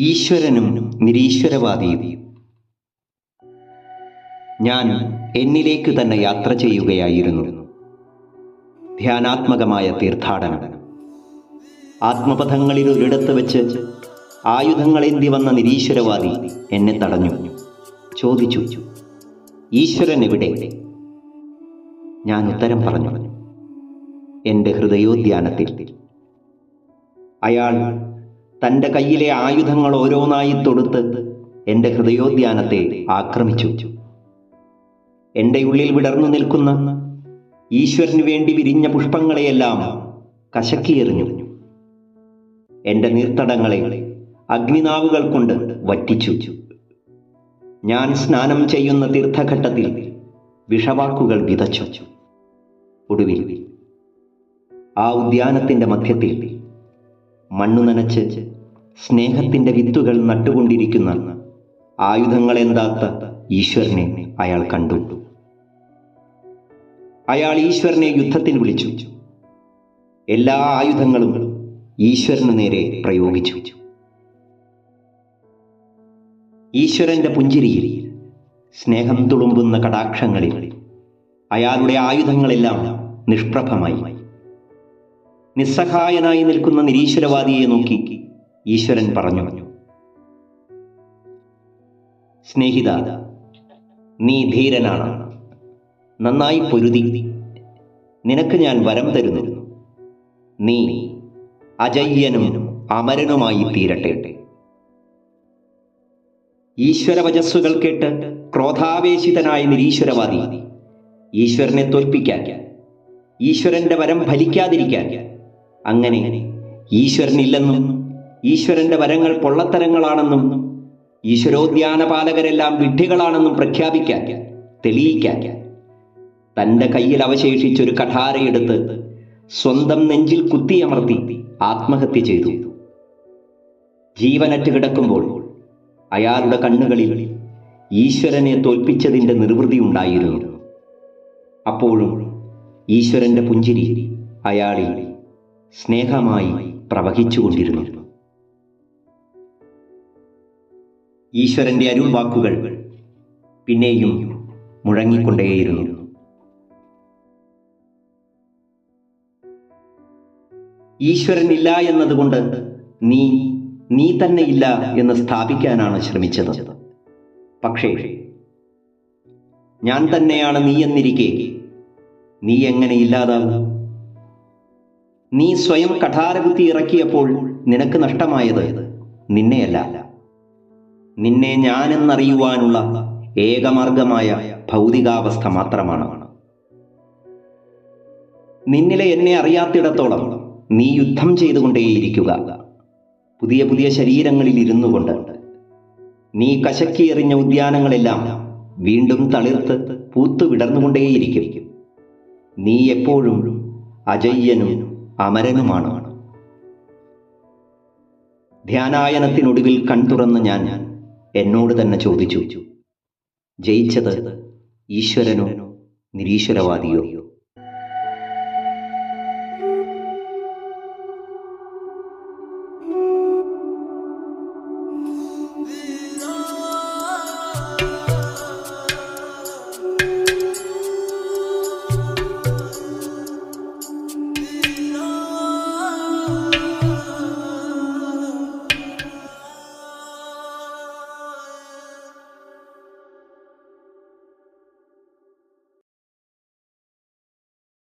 ഈശ്വരനും നിരീശ്വരവാദിയും ഞാൻ എന്നിലേക്ക് തന്നെ യാത്ര ചെയ്യുകയായിരുന്നു. ധ്യാനാത്മകമായ തീർത്ഥാടനം. ആത്മപഥങ്ങളിൽ ഒരിടത്ത് വെച്ച് ആയുധങ്ങളേന്തി വന്ന നിരീശ്വരവാദി എന്നെ തടഞ്ഞു. ചോദിച്ചു ഈശ്വരൻ എവിടെ? ഞാൻ ഉത്തരം പറഞ്ഞു എന്റെ ഹൃദയോദ്യാനത്തിൽ. അയാൾ തന്റെ കയ്യിലെ ആയുധങ്ങൾ ഓരോന്നായി തൊടുത്ത് എന്റെ ഹൃദയോദ്യാനത്തെ ആക്രമിച്ചു. എന്റെ ഉള്ളിൽ വിടർന്നു നിൽക്കുന്ന ഈശ്വരന് വേണ്ടി വിരിഞ്ഞ പുഷ്പങ്ങളെയെല്ലാം കശക്കിയെറിഞ്ഞു. എന്റെ നീർത്തടങ്ങളെ അഗ്നിനാവുകൾ കൊണ്ട് വറ്റിച്ചു. ഞാൻ സ്നാനം ചെയ്യുന്ന തീർത്ഥഘട്ടത്തിൽ വിഷവാക്കുകൾ വിതച്ചു. ഒടുവിൽ ആ ഉദ്യാനത്തിന്റെ മധ്യത്തിൽ മണ്ണു നനച്ച് സ്നേഹത്തിന്റെ വിത്തുകൾ നട്ടുകൊണ്ടിരിക്കുന്ന ആയുധങ്ങളെന്താത്ത ഈശ്വരനെ അയാൾ കണ്ടു. അയാൾ ഈശ്വരനെ യുദ്ധത്തിൽ വിളിച്ചു. എല്ലാ ആയുധങ്ങളും ഈശ്വരന് നേരെ പ്രയോഗിച്ചു. ഈശ്വരന്റെ പുഞ്ചിരിയിൽ സ്നേഹം തുളുമ്പുന്ന കടാക്ഷങ്ങളിൽ അയാളുടെ ആയുധങ്ങളെല്ലാം നിഷ്പ്രഭമായി. നിസ്സഹായനായി നിൽക്കുന്ന നിരീശ്വരവാദിയെ നോക്കി ഈശ്വരൻ പറഞ്ഞു സ്നേഹിത നീ ധീരനാണ്. നന്നായി പൊരുതി. നിനക്ക് ഞാൻ വരം തരുന്നു. നീ അജയ്യനും അമരനുമായി തീരട്ടെ. ഈശ്വരവചസ്സുകൾ കേട്ട് ക്രോധാവേശിതനായ നിരീശ്വരവാദി ഈശ്വരനെ തോൽപ്പിക്കാൻ ഈശ്വരന്റെ വരം ഫലിക്കാതിരിക്കാൻ അങ്ങനെ ഈശ്വരനില്ലെന്നും ഈശ്വരന്റെ വരങ്ങൾ പൊള്ളത്തരങ്ങളാണെന്നും ഈശ്വരോദ്യാന പാലകരെല്ലാം വിഡ്ഢികളാണെന്നും പ്രഖ്യാപിക്കാൻ തെളിയിക്കാൻ തന്റെ കയ്യിൽ അവശേഷിച്ചൊരു കഠാരയെടുത്ത് സ്വന്തം നെഞ്ചിൽ കുത്തിയമർത്തി ആത്മഹത്യ ചെയ്തു. ജീവനറ്റ് കിടക്കുമ്പോൾ അയാളുടെ കണ്ണുകളിൽ ഈശ്വരനെ തോൽപ്പിച്ചതിന്റെ നിർവൃതി ഉണ്ടായിരുന്നു. അപ്പോഴും ഈശ്വരന്റെ പുഞ്ചിരി അയാളിൽ സ്നേഹമായി പ്രവഹിച്ചുകൊണ്ടിരുന്നു. ഈശ്വരന്റെ അരുൾ വാക്കുകൾ പിന്നെയും മുഴങ്ങിക്കൊണ്ടേയിരുന്നു. ഈശ്വരൻ ഇല്ല എന്നതുകൊണ്ട് നീ നീ തന്നെ ഇല്ല എന്ന് സ്ഥാപിക്കാനാണ് ശ്രമിച്ചത്. പക്ഷേ ഞാൻ തന്നെയാണ് നീ എന്നിരിക്കെ. നീ എങ്ങനെ ഇല്ലാതാവും നീ സ്വയം കഠാരകുത്തി ഇറക്കിയപ്പോൾ നിനക്ക് നഷ്ടമായത് നിന്നെയല്ല. നിന്നെ ഞാനെന്നറിയുവാനുള്ള ഏകമാർഗമായ ഭൗതികാവസ്ഥ മാത്രമാണ്. നിന്നിലെ എന്നെ അറിയാത്തിടത്തോളം നീ യുദ്ധം ചെയ്തുകൊണ്ടേയിരിക്കുക. പുതിയ പുതിയ ശരീരങ്ങളിൽ ഇരുന്നു കൊണ്ട് നീ കശക്കിയെറിഞ്ഞ ഉദ്യാനങ്ങളെല്ലാം വീണ്ടും തളിർത്ത് പൂത്തു വിടർന്നുകൊണ്ടേയിരിക്കും. നീ എപ്പോഴും അജയ്യനും അമരനുമാണ്. ധ്യാനായനത്തിനൊടുവിൽ കൺതുറന്ന് ഞാൻ എന്നോട് തന്നെ ചോദിച്ചു ജയിച്ചത് ഈശ്വരനോ നിരീശ്വരവാദിയോ?